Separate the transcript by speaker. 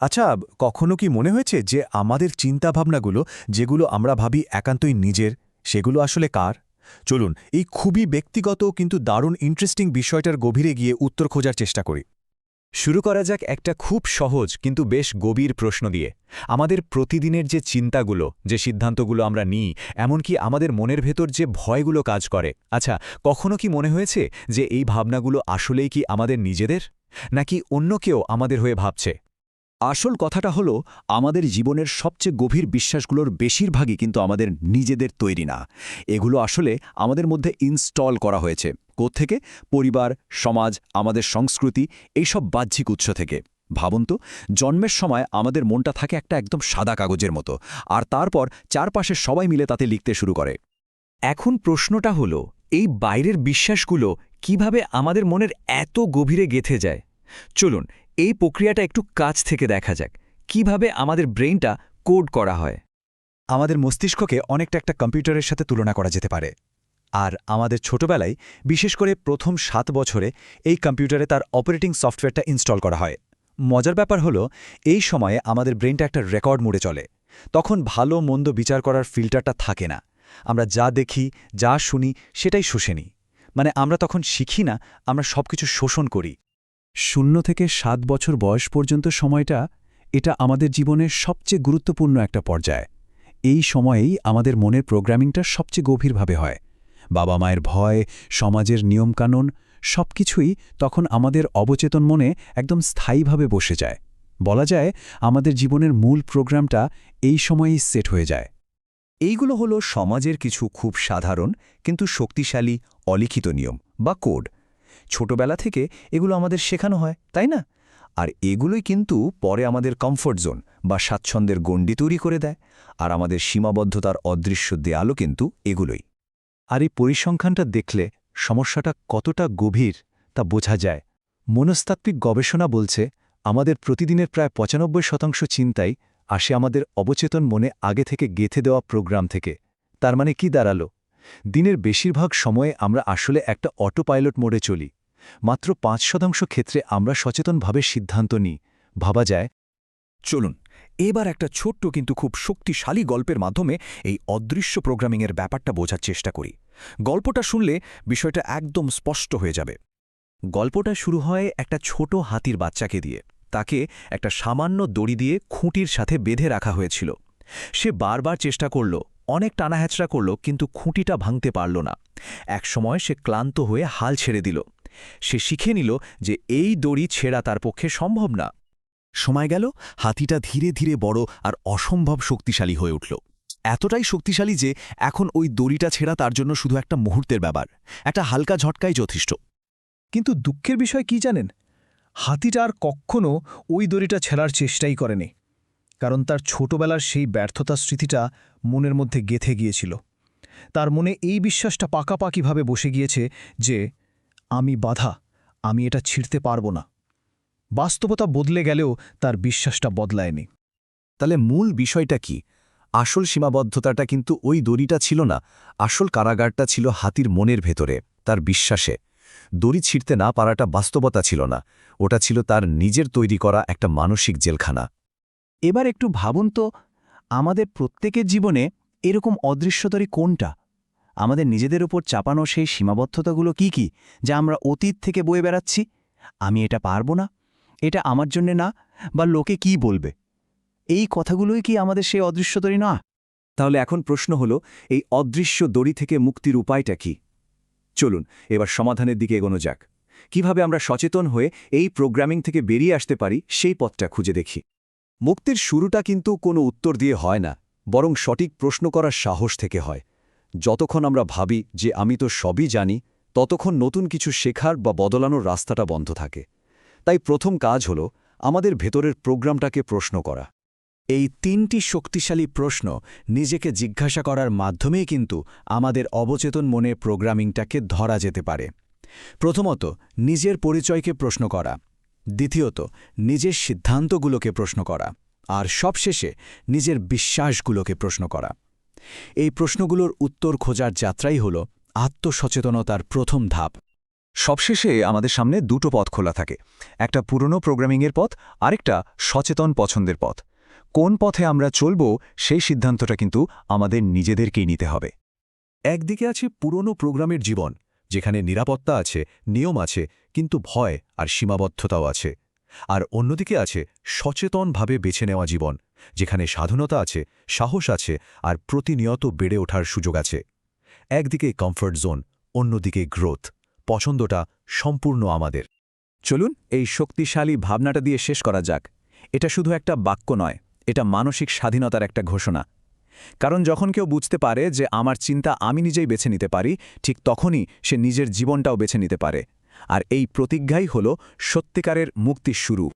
Speaker 1: আচ্ছা কখনো কি মনে হয়েছে যে আমাদের চিন্তাভাবনাগুলো, যেগুলো আমরা ভাবি একান্তই নিজের, সেগুলো আসলে কার? চলুন, এই খুবই ব্যক্তিগত কিন্তু দারুণ ইন্টারেস্টিং বিষয়টার গভীরে গিয়ে উত্তর খোঁজার চেষ্টা করি।
Speaker 2: শুরু করা যাক একটা খুব সহজ কিন্তু বেশ গভীর প্রশ্ন দিয়ে। আমাদের প্রতিদিনের যে চিন্তাগুলো, যে সিদ্ধান্তগুলো আমরা নিই, এমনকি আমাদের মনের ভেতর যে ভয়গুলো কাজ করে আচ্ছা কখনো কি মনে হয়েছে যে এই ভাবনাগুলো আসলেই কি আমাদের নিজেদের? নাকি অন্য কেউ আমাদের হয়ে ভাবছে?
Speaker 3: আসল কথাটা হলো, আমাদের জীবনের সবচেয়ে গভীর বিশ্বাসগুলোর বেশিরভাগই কিন্তু আমাদের নিজেদের তৈরি না। এগুলো আসলে আমাদের মধ্যে ইনস্টল করা হয়েছে। থেকে পরিবার, সমাজ, আমাদের সংস্কৃতি, এইসব বাহ্যিক উৎস থেকে। ভাবুন তো, জন্মের সময় আমাদের মনটা থাকে একটা একদম সাদা কাগজের মতো, আর তারপর চারপাশে সবাই মিলে তাতে লিখতে শুরু করে।
Speaker 2: এখন প্রশ্নটা হলো, এই বাইরের বিশ্বাসগুলো কীভাবে আমাদের মনের এত গভীরে গেথে যায়? চলুন এই প্রক্রিয়াটা একটু কাছ থেকে দেখা যাক, কীভাবে আমাদের ব্রেইনটা কোড করা হয়।
Speaker 1: আমাদের মস্তিষ্ককে অনেকটা একটা কম্পিউটারের সাথে তুলনা করা যেতে পারে। আর আমাদের ছোটবেলায়, বিশেষ করে প্রথম সাত বছরে, এই কম্পিউটারে তার অপারেটিং সফটওয়্যারটা ইনস্টল করা হয়। মজার ব্যাপার হলো, এই সময়ে আমাদের ব্রেনটা একটা রেকর্ড মুড়ে চলে। তখন ভালো মন্দ বিচার করার ফিল্টারটা থাকে না। আমরা যা দেখি, যা শুনি, সেটাই শুষে নিই মানে আমরা তখন শিখি না, আমরা সবকিছু শোষণ করি।
Speaker 4: শূন্য থেকে সাত বছর বয়স পর্যন্ত সময়টা এটা আমাদের জীবনের সবচেয়ে গুরুত্বপূর্ণ একটা পর্যায়। এই সময়েই আমাদের মনের প্রোগ্রামিংটা সবচেয়ে গভীরভাবে হয়। বাবা মায়ের ভয়, সমাজের নিয়মকানুন সবকিছুই তখন আমাদের অবচেতন মনে একদম স্থায়ীভাবে বসে যায়। বলা যায় আমাদের জীবনের মূল প্রোগ্রামটা এই সময়েই সেট হয়ে যায়।
Speaker 3: এইগুলো হলো সমাজের কিছু খুব সাধারণ কিন্তু শক্তিশালী অলিখিত নিয়ম বা কোড। ছোটবেলা থেকে এগুলো আমাদের শেখানো হয়, তাই না? আর এগুলোই কিন্তু পরে আমাদের কমফোর্ট জোন বা স্বাচ্ছন্দ্যের গণ্ডি তৈরি করে দেয়, আর আমাদের সীমাবদ্ধতার অদৃশ্য দেয়ালও কিন্তু এগুলোই।
Speaker 1: আর এই পরিসংখ্যানটা দেখলে সমস্যাটা কতটা গভীর তা বোঝা যায়। মনস্তাত্ত্বিক গবেষণা বলছে, আমাদের প্রতিদিনের প্রায় পঁচানব্বই শতাংশ চিন্তাই আসে আমাদের অবচেতন মনে আগে থেকে গেথে দেওয়া প্রোগ্রাম থেকে। তার মানে কি দাঁড়াল? দিনের বেশিরভাগ সময়ে আমরা আসলে একটা অটো পাইলট মোডে চলি। মাত্র পাঁচ শতাংশ ক্ষেত্রে আমরা সচেতনভাবে সিদ্ধান্ত নিই। ভাবা যায়?
Speaker 2: চলুন, এবার একটা ছোট্ট কিন্তু খুব শক্তিশালী গল্পের মাধ্যমে এই অদৃশ্য প্রোগ্রামিংয়ের ব্যাপারটা বোঝার চেষ্টা করি। গল্পটা শুনলে বিষয়টা একদম স্পষ্ট হয়ে যাবে। গল্পটা শুরু হয় একটা ছোট হাতির বাচ্চাকে দিয়ে। তাকে একটা সামান্য দড়ি দিয়ে খুঁটির সাথে বেঁধে রাখা হয়েছিল। সে বারবার চেষ্টা করল অনেক টানাহ্যাচড়া করল, কিন্তু খুঁটিটা ভাঙতে পারল না। একসময় সে ক্লান্ত হয়ে হাল ছেড়ে দিল। সে শিখে নিল যে এই দড়ি ছেঁড়া তার পক্ষে সম্ভব না।
Speaker 3: সময় গেল, হাতিটা ধীরে ধীরে বড় আর অসম্ভব শক্তিশালী হয়ে উঠল। এতটাই শক্তিশালী যে এখন ওই দড়িটা ছেঁড়া তার জন্য শুধু একটা মুহূর্তের ব্যাপার, একটা হালকা ঝটকাই যথেষ্ট।
Speaker 5: কিন্তু দুঃখের বিষয় কি জানেন? হাতিটা আর কখনও ওই দড়িটা ছেড়ার চেষ্টাই করেনি। কারণ তার ছোটবেলার সেই ব্যর্থতার স্মৃতিটা মনের মধ্যে গেথে গিয়েছিল। তার মনে এই বিশ্বাসটা পাকাপাকিভাবে বসে গিয়েছে যে, আমি বাধা, আমি এটা ছিঁড়তে পারব না। বাস্তবতা বদলে গেলেও তার বিশ্বাসটা বদলায়নি।
Speaker 3: তাহলে মূল বিষয়টা কি? আসল সীমাবদ্ধতাটা কিন্তু ওই দড়িটা ছিল না, আসল কারাগারটা ছিল হাতির মনের ভেতরে, তার বিশ্বাসে। দড়ি ছিঁড়তে না পারাটা বাস্তবতা ছিল না, ওটা ছিল তার নিজের তৈরি করা একটা মানসিক জেলখানা।
Speaker 4: এবার একটু ভাবুন তো, আমাদের প্রত্যেকের জীবনে এরকম অদৃশ্যতরী কোনটা? আমাদের নিজেদের উপর চাপানো সেই সীমাবদ্ধতাগুলো কি কি, যা আমরা অতীত থেকে বয়ে বেড়াচ্ছি? আমি এটা পারব না? এটা আমার জন্যে না? বা লোকে কি বলবে? এই কথাগুলোই কি আমাদের সেই অদৃশ্যতরী না?
Speaker 3: তাহলে এখন প্রশ্ন হল, এই অদৃশ্য দড়ি থেকে মুক্তির উপায়টা কি? চলুন, এবার সমাধানের দিকে এগোনো যাক। কীভাবে আমরা সচেতন হয়ে এই প্রোগ্রামিং থেকে বেরিয়ে আসতে পারি সেই পথটা খুঁজে দেখি। মুক্তির শুরুটা কিন্তু কোনো উত্তর দিয়ে হয় না, বরং সঠিক প্রশ্ন করার সাহস থেকে হয়। যতক্ষণ আমরা ভাবি যে আমি তো সবই জানি, ততক্ষণ নতুন কিছু শেখার বা বদলানোর রাস্তাটা বন্ধ থাকে। তাই প্রথম কাজ হল আমাদের ভেতরের প্রোগ্রামটাকে প্রশ্ন করা।
Speaker 1: এই তিনটি শক্তিশালী প্রশ্ন নিজেকে জিজ্ঞাসা করার মাধ্যমেই কিন্তু আমাদের অবচেতন মনে প্রোগ্রামিংটাকে ধরা যেতে পারে। প্রথমত, নিজের পরিচয়কে প্রশ্ন করা। দ্বিতীয়ত, নিজের সিদ্ধান্তগুলোকে প্রশ্ন করা, আর সবশেষে নিজের বিশ্বাসগুলোকে প্রশ্ন করা। এই প্রশ্নগুলোর উত্তর খোঁজার যাত্রাই হল আত্মসচেতনতার প্রথম ধাপ। সবশেষে আমাদের সামনে দুটো পথ খোলা থাকে, একটা পুরনো প্রোগ্রামিংয়ের পথ, আরেকটা সচেতন পছন্দের পথ। কোন পথে আমরা চলব, সেই সিদ্ধান্তটা কিন্তু আমাদের নিজেদেরকেই নিতে হবে।
Speaker 2: একদিকে আছে পুরনো প্রোগ্রামের জীবন, যেখানে নিরাপত্তা আছে, নিয়ম আছে কিন্তু ভয় আর সীমাবদ্ধতাও আছে। আর অন্যদিকে আছে সচেতনভাবে বেছে নেওয়া জীবন, যেখানে স্বাধীনতা আছে, সাহস আছে আর প্রতিনিয়ত বেড়ে ওঠার সুযোগ আছে। একদিকে কমফর্ট জোন অন্যদিকে গ্রোথ পছন্দটা সম্পূর্ণ আমাদের।
Speaker 3: চলুন এই শক্তিশালী ভাবনাটা দিয়ে শেষ করা যাক। এটা শুধু একটা বাক্য নয়, এটা মানসিক স্বাধীনতার একটা ঘোষণা। কারণ যখন কেউ বুঝতে পারে যে আমার চিন্তা আমি নিজেই বেছে নিতে পারি, ঠিক তখনই সে নিজের জীবনটাও বেছে নিতে পারে। আর এই প্রতিজ্ঞাই হল সত্যিকারের মুক্তির শুরু।